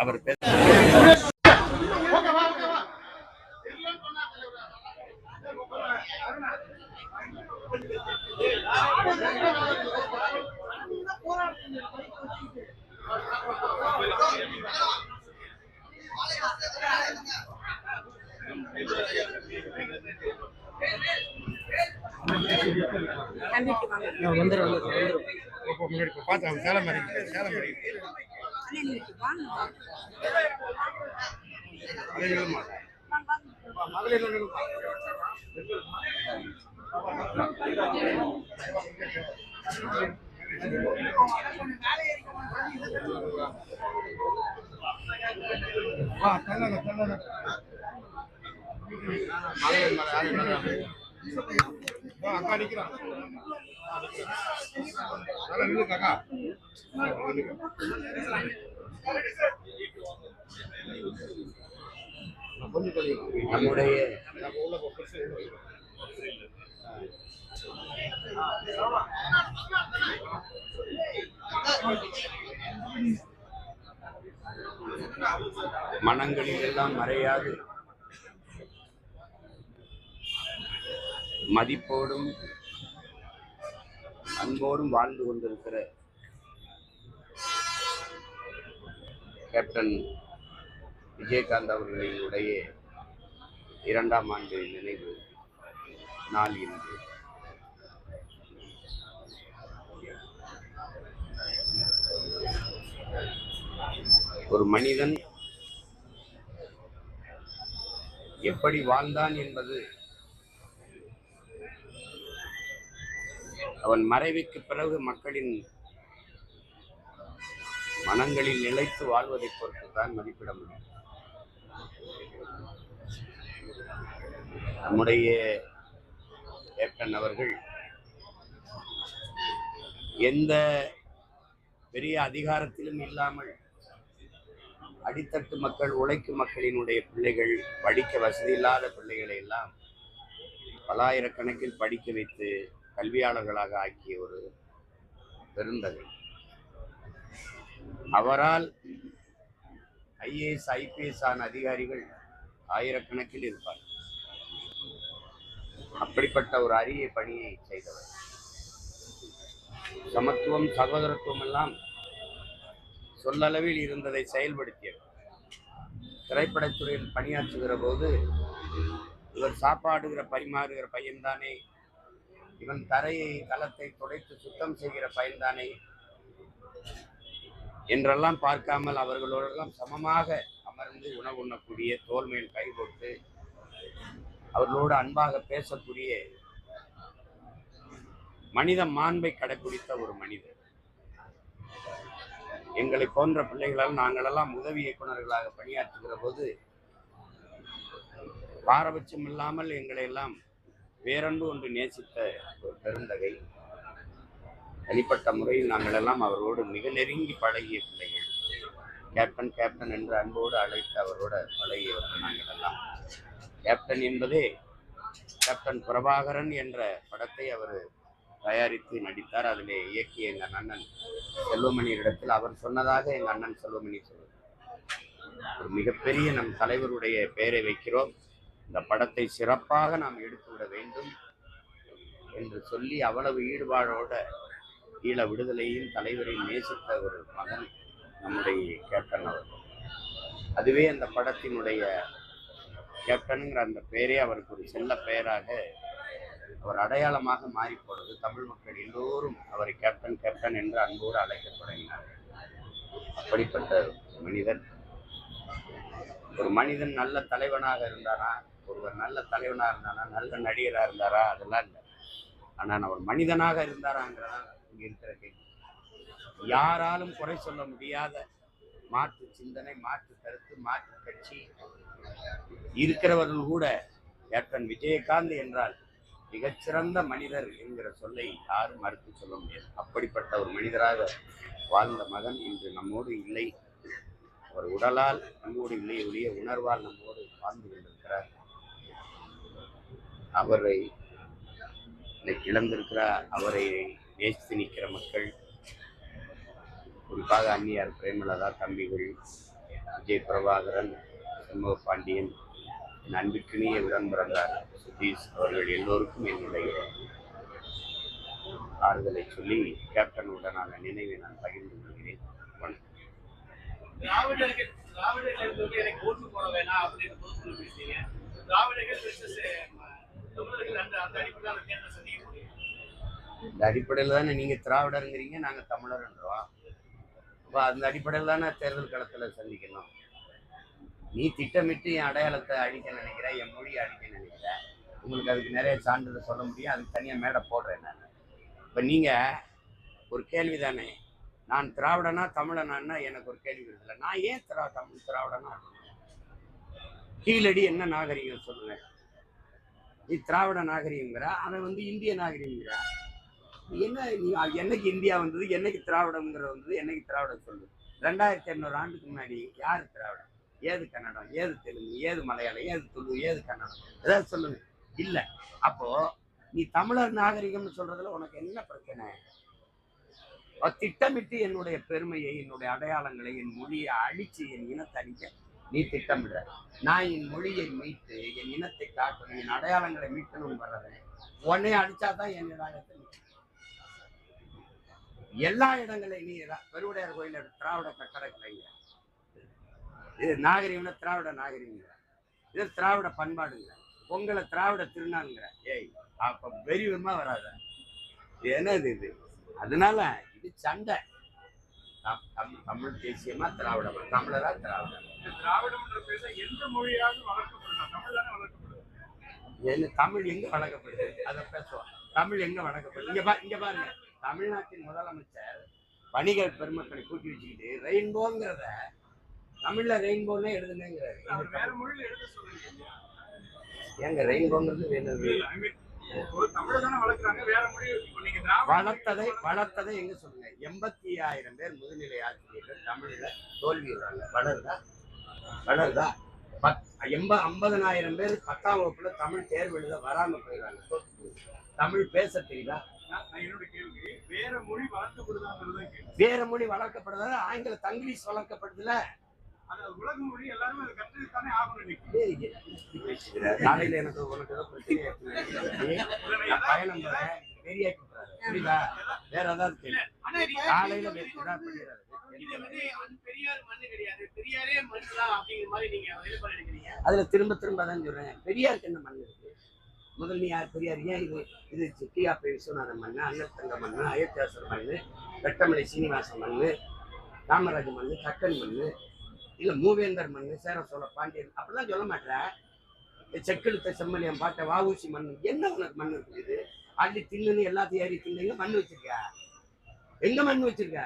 அவர் வந்துடும் வந்துடும் பார்த்தேன் சேலம் மாதிரி சேலம் மாதிரி அக்கா நிக்கிறான். நில்லுங்க அக்கா. நில்லுங்க கொஞ்சம் நம்முடைய மனங்களில் எல்லாம் மறையாது. மதிப்போடும் அன்போடும் வாழ்ந்து கொண்டிருக்கிற கேப்டன் விஜயகாந்த் அவர்களினுடைய இரண்டாம் ஆண்டு நினைவு நாள் இன்று. ஒரு மனிதன் எப்படி வாழ்ந்தான் என்பது அவன் மறைவுக்கு பிறகு மக்களின் மனங்களில் நிலைத்து வாழ்வதை பொறுத்து தான் மதிப்பிட முடியும். நம்முடைய கேப்டன் அவர்கள் எந்த பெரிய அதிகாரத்திலும் இல்லாமல் அடித்தட்டு மக்கள் உழைக்கும் மக்களினுடைய பிள்ளைகள் படிக்க வசதி இல்லாத பிள்ளைகளை எல்லாம் பலாயிரக்கணக்கில் படிக்க வைத்து கல்வியாளர்களாக ஆக்கிய ஒரு பெருந்தகை. அவரால் ஐஏஎஸ் ஐபிஎஸ் ஆன அதிகாரிகள் ஆயிரக்கணக்கில் இருப்பார் அப்படிப்பட்ட ஒரு அரிய பணியை செய்தவர். சமத்துவம் சகோதரத்துவம் எல்லாம் சொல்லளவில் இருந்ததை செயல்படுத்தியவர். திரைப்படத்துறையில் பணியாற்றுகிற போது இவர் சாப்பாடுகிற பரிமாறுகிற பையன்தானே இவன் தரையை தளத்தை துடைத்து சுத்தம் செய்கிற பையன்தானே என்றெல்லாம் பார்க்காமல் அவர்களோடெல்லாம் சமமாக அமர்ந்து உணவு உண்ணக்கூடிய தோல் மேல் கை போட்டு அவர்களோடு அன்பாக பேசக்கூடிய மனித மாண்பை கடைபிடித்த ஒரு மனிதர். எங்களை போன்ற பிள்ளைகளால் நாங்களெல்லாம் உதவி இயக்குநர்களாக பணியாற்றுகிற போது பாரபட்சம் இல்லாமல் எங்களை எல்லாம் வேறொன்று ஒன்று நேசித்த ஒரு பெருந்தகை. தனிப்பட்ட முறையில் நாங்கள் எல்லாம் அவரோடு மிக நெருங்கி பழகிய பிள்ளைகள். கேப்டன் கேப்டன் என்று அன்போடு அழைத்து அவரோட பழகியவர்கள் நாங்கள் எல்லாம். கேப்டன் என்பதே கேப்டன் பிரபாகரன் என்ற படத்தை அவர் தயாரித்து நடித்தார். அதிலே இயக்கிய எங்கள் அண்ணன் செல்வமணியிடத்தில் அவர் சொன்னதாக எங்கள் அண்ணன் செல்வமணி சொல்வார் ஒரு மிகப்பெரிய நம் தலைவருடைய பெயரை வைக்கிறோம். இந்த படத்தை சிறப்பாக நாம் எடுத்துவிட வேண்டும் என்று சொல்லி அவ்வளவு ஈடுபாடோட ஈழ விடுதலையும் தலைவரை நேசித்த ஒரு மகன் நம்முடைய கேப்டன் அவர்கள் அதுவே அந்த படத்தினுடைய கேப்டனுங்கிற அந்த பெயரே அவருக்கு ஒரு செல்ல பெயராக அவர் அடையாளமாக மாறி போனது தமிழ் மக்கள் எல்லோரும் அவரை கேப்டன் கேப்டன் என்று அன்போடு அழைக்கத் தொடங்கினார்கள் அப்படிப்பட்ட மனிதன். ஒரு மனிதன் நல்ல தலைவனாக இருந்தானா? ஒருவர் நல்ல தலைவனாக இருந்தானா? நல்ல நடிகராக இருந்தாரா? அதெல்லாம் இல்லை. ஆனால் அவர் மனிதனாக இருந்தாராங்கிறதான் இங்கே கேள்வி யாராலும் குறை சொல்ல முடியாத மாற்று சிந்தனை மாற்று கருத்து மாற்று கட்சி இருக்கிறவர்கள் கூட கேப்டன் விஜயகாந்த் என்றால் மிகச்சிறந்த மனிதர் என்கிற சொல்லை யாரும் மறுத்து சொல்ல முடியாது. அப்படிப்பட்ட ஒரு மனிதராக வாழ்ந்த மகன் இன்று நம்மோடு இல்லை. அவர் உடலால் நம்மோடு இல்லை ஒழிய உணர்வால் நம்மோடு வாழ்ந்து கொண்டிருக்கிறார். அவரை இன்னைக்கு அவரை நேசித்து நிற்கிற மக்கள். குறிப்பாக அந்நியார் பிரேமலதா தம்பிகள் விஜய் பிரபாகரன் சண்முக பாண்டியன் என் அன்பிற்கினிய உடன் பிறந்தார் சுதீஷ் அவர்கள் எல்லோருக்கும் என்னுடைய ஆறுதலை சொல்லி கேப்டன் உடனான நினைவை நான் பகிர்ந்து கொள்கிறேன். வணக்கம். திராவிடர்கள் திராவிடர்கள் எனக்கு ஓட்டு போட வேணாம் அப்படின்னு பொதுக்குழு பேசுறீங்க திராவிடர்கள் தமிழர்கள் அந்த அந்த அடிப்படையில் அந்த தேர்தலை இந்த அடிப்படையில் தானே நீங்கள் திராவிடருங்கிறீங்க நாங்கள் தமிழர்ன்றோம். அப்போ அந்த அடிப்படையில் தானே தேர்தல் களத்தில் சந்திக்கணும். நீ திட்டமிட்டு என் அடையாளத்தை அழிக்க நினைக்கிற என் மொழியை அழிக்க நினைக்கிற உங்களுக்கு அதுக்கு நிறைய சான்றிதழ் சொல்ல முடியும் அதுக்கு தனியாக மேடை போடுறேன் நான். இப்போ நீங்கள் ஒரு கேள்வி தானே நான் திராவிடனா தமிழனான்னா எனக்கு ஒரு கேள்வி இல்லை நான் ஏன் திரா தமிழ் திராவிடனா கீழடி என்ன நாகரிகம் சொல்லுங்க. நீ திராவிட நாகரிகங்கிற அதை வந்து இந்திய நாகரிகங்கிற என்ன நீ என்னைக்கு இந்தியா வந்தது என்னைக்கு திராவிடம்ங்கிற வந்தது என்னைக்கு திராவிடம் சொல்லுது? ரெண்டாயிரத்தி இரநூறு ஆண்டுக்கு முன்னாடி யார் திராவிடம்? ஏது கன்னடம் ஏது தெலுங்கு ஏது மலையாளம் ஏது துளு ஏது கன்னடம்? ஏதாவது சொல்லுங்க. இல்ல. அப்போ நீ தமிழர் நாகரிகம்னு சொல்றதுல உனக்கு என்ன பிரச்சனை? திட்டமிட்டு என்னுடைய பெருமையை என்னுடைய அடையாளங்களை என் மொழியை அழிச்சு என் இனத்தை அழிக்க நீ திட்டமிடுற. நான் என் மொழியை மீட்டு என் இனத்தை காட்டணும் என் அடையாளங்களை மீட்கணும் வர்றதை உடனே அழிச்சாதான் என் அடையாளத்தை எல்லா இடங்களையும் நீ பெருவுடையார் கோயில திராவிட கட்டடக்கலைங்க இது நாகரிகம்னா திராவிட நாகரிகங்க இது திராவிட பண்பாடுங்க. பொங்கலை திராவிட திருநாளுங்கிற ஏய் அப்ப வெறி விரும்ப வராத. என்னது இது? அதனால இது சண்டை. தம்- தம்- தமிழ் தேசியமா திராவிடமா? தமிழரா திராவிடம்? பேச எந்த மொழியாவது வளர்க்கப்படுதா? தமிழ் வளர்க்கப்படுது. எங்க வழங்கப்படுது அதை பேசுவோம். தமிழ் எங்க வழங்கப்படுது இங்க பா இங்க பாருங்க. தமிழ்நாட்டின் முதலமைச்சர் வணிக பெருமக்களை கூட்டி வச்சுக்கிட்டு ரெயின்போங்கிறத தமிழ்ல ரெயின்போன்னே எழுதுனேங்கிறாரு. ஏங்க ரெயின்போங்கிறது திராவிட வளர்த்ததை வளர்த்ததை எங்க சொல்லுங்க? எண்பத்தி ஆயிரம் பேர் முதுநிலை ஆசிரியர்கள் தமிழ்ல தோல்வி விடுறாங்க வளருதா வளருதா பத் எண்ப ஐம்பதனாயிரம் பேர் பத்தாம் வகுப்புல தமிழ் தேர்வு எழுத வராம போயிடுறாங்க. தமிழ் பேச தெரியுதா? வேற மொழி தான் வளர்க்கப்படுறதா ஆங்கில தங்கிலீஷ் வளர்க்கப்படுதுல? காலையில எனக்கு உனக்கு ஏதோ பிரச்சனை பயணம் வெறியாக்கி புரியுதா? வேற ஏதாவது காலையில மண்ணு மண்ணு தான் அதுல திரும்ப திரும்ப அதான் சொல்றேன். பெரியாருக்கு என்ன மண் இருக்கு? முதல் நீ யார் பெரியார்? ஏன் இது இது டிஆபி விஸ்வநாதன் மண் அன்னத்தங்க மண் அயோத்தியாசர் மண் வெட்டமலை சீனிவாசன் மண் காமராஜ் மண் கக்கன் மண் இல்லை மூவேந்தர் மண் சேர சோழ பாண்டியன் அப்படிலாம் சொல்ல மாட்டேன் செக்கெடுத்த செம்மலியம் பாட்ட வாவூசி மண் என்ன உனக்கு மண் இருக்குது அள்ளி தின்னுன்னு எல்லாத்தையும் ஏறி தின்னுங்க மண் வச்சிருக்க? எங்க மண் வச்சிருக்க?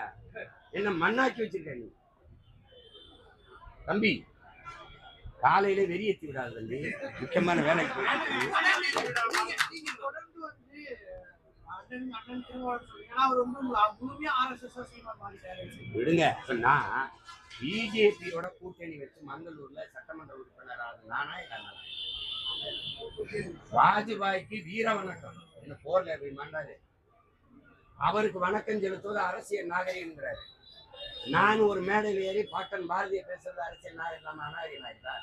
என்ன மண்ணாக்கி வச்சிருக்க நீ? தம்பி காலையில வெறியேற்றி விடாதல்லி முக்கியமான வேலைக்கு வந்து அவர் விடுங்க. நான் பிஜேபியோட கூட்டணி வச்சு மங்களூர்ல சட்டமன்ற உறுப்பினராக நானா எங்க வாஜ்பாய்க்கு வீர வணக்கம். என்ன போர்ல போய் அவருக்கு வணக்கம் செலுத்துவது அரசியல் நாகரிகங்கிறாரு நான் ஒரு மேடையில் ஏறி பாட்டன் பாரதிய பேசுறது அரசியல் நாகரிகம் அநாகரிகம் ஆயிட்டா?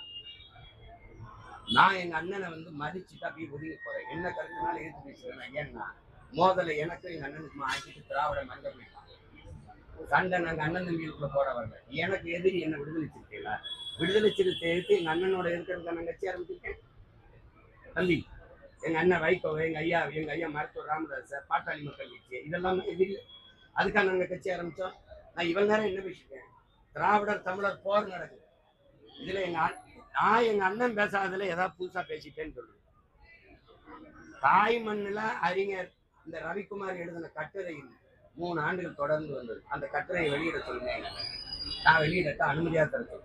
நான் எங்க அண்ணனை வந்து மதிச்சுட்டு அப்படியே ஒதுங்கி போறேன். என்ன கருத்துனாலும் எடுத்து பேசுறேன் ஏன்னா மோதலை எனக்கும் எங்க அண்ணனுக்குமா ஆக்கிட்டு திராவிட மங்க போயிட்டான் சண்டை நாங்க அண்ணன் தம்பிகளுக்குள்ள போட வரல. எனக்கு எதிரி என்ன விடுதலை சிறுத்தைகளா விடுதலை சிறுத்தை எடுத்து எங்க அண்ணனோட இருக்கிறத நான் கட்சி ஆரம்பிச்சிருக்கேன். தம்பி எங்க அண்ணன் வைகோ எங்க ஐயா எங்க ஐயா மருத்துவர் ராமதாஸ் பாட்டாளி மக்கள் கட்சி இதெல்லாம் எதிரி. அதுக்காக நாங்க கட்சி ஆரம்பிச்சோம். நான் இவ்வளவு நேரம் என்ன பேசிட்டேன் திராவிடர் தமிழர் போர் நடக்குது. இதுல எங்க நான் எங்க அண்ணன் பேசாததுல ஏதாவது புதுசா பேசிட்டேன்னு சொல்லுவேன் தாய் மண்ணில் அறிஞர் இந்த ரவிக்குமார் எழுதின கட்டுரையில் மூணு ஆண்டுகள் தொடர்ந்து வந்தது. அந்த கட்டுரையை வெளியிட சொல்லுங்க. நான் வெளியிடத்த அனுமதியா தர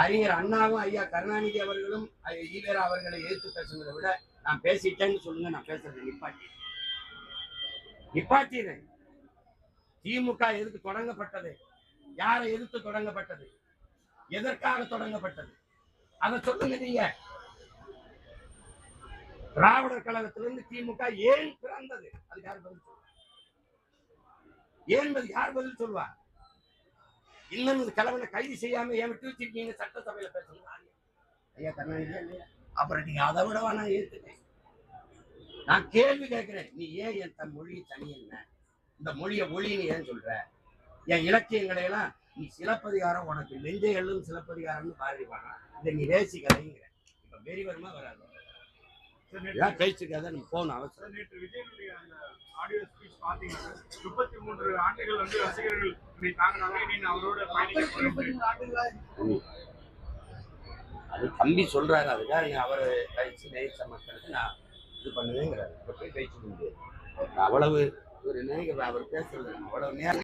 அறிஞர் அண்ணாவும் ஐயா கருணாநிதி அவர்களும் ஈவேரா அவர்களை எதிர்த்து பேசுனதை விட நான் பேசிட்டேன்னு சொல்லுங்க நான் பேசுறது நிப்பாட்டி நிப்பாட்டிடுறேன். திமுக எதுக்கு தொடங்கப்பட்டது? யாரை எதிர்த்து தொடங்கப்பட்டது? எதற்காக தொடங்கப்பட்டது? அதை சொல்லுங்க நீங்க. திராவிடர் கழகத்திலிருந்து திமுக ஏன் பிறந்தது? அது யார் பதில் ஏன் என்பது யார் பதில் சொல்லுவா? இன்னும் இந்த கலவனை கைது செய்யாம ஏன் விட்டு வச்சிருக்கீங்க? சட்டசபையில பேசணும். ஐயா கருணாநிதி இல்லையா? அப்புறம் நீங்க அதை விடவா நான் ஏத்துட்டேன் நான் கேள்வி கேட்கிறேன். நீ ஏன் என் தன் மொழியை தனி என்ன? இந்த மொழியை ஒளின்னு ஏன் சொல்ற? என் இலக்கியங்களை எல்லாம் நீ சிலப்பதிகாரம் உனக்கு நெஞ்சை எழுதும் சிலப்பதிகாரம்னு பாடிப்பானா இதை நீ நேசிக்கலைங்கிற இப்ப வெறி வருமா வராது. ஏன் பேசிக்காத நம்ம போகணும் அவசரம் சார், நேற்று விஜயனுடைய அந்த ஆடியோ ஸ்பீச் பாத்தீங்கன்னா முப்பத்தி மூன்று ஆண்டுகள் வந்து ரசிகர்கள் நீ தாங்கினாங்க. நீ அவரோட அது தம்பி சொல்றாரு அதுக்காக நீ அவரை கழிச்சு நேச மக்களுக்கு நான் இது பண்ணுவேங்கிறாரு. அப்ப போய் கழிச்சு முடியாது அவ்வளவு ஒரு நினைக்கிற அவர் பேசுறது அவ்வளவு நேரம்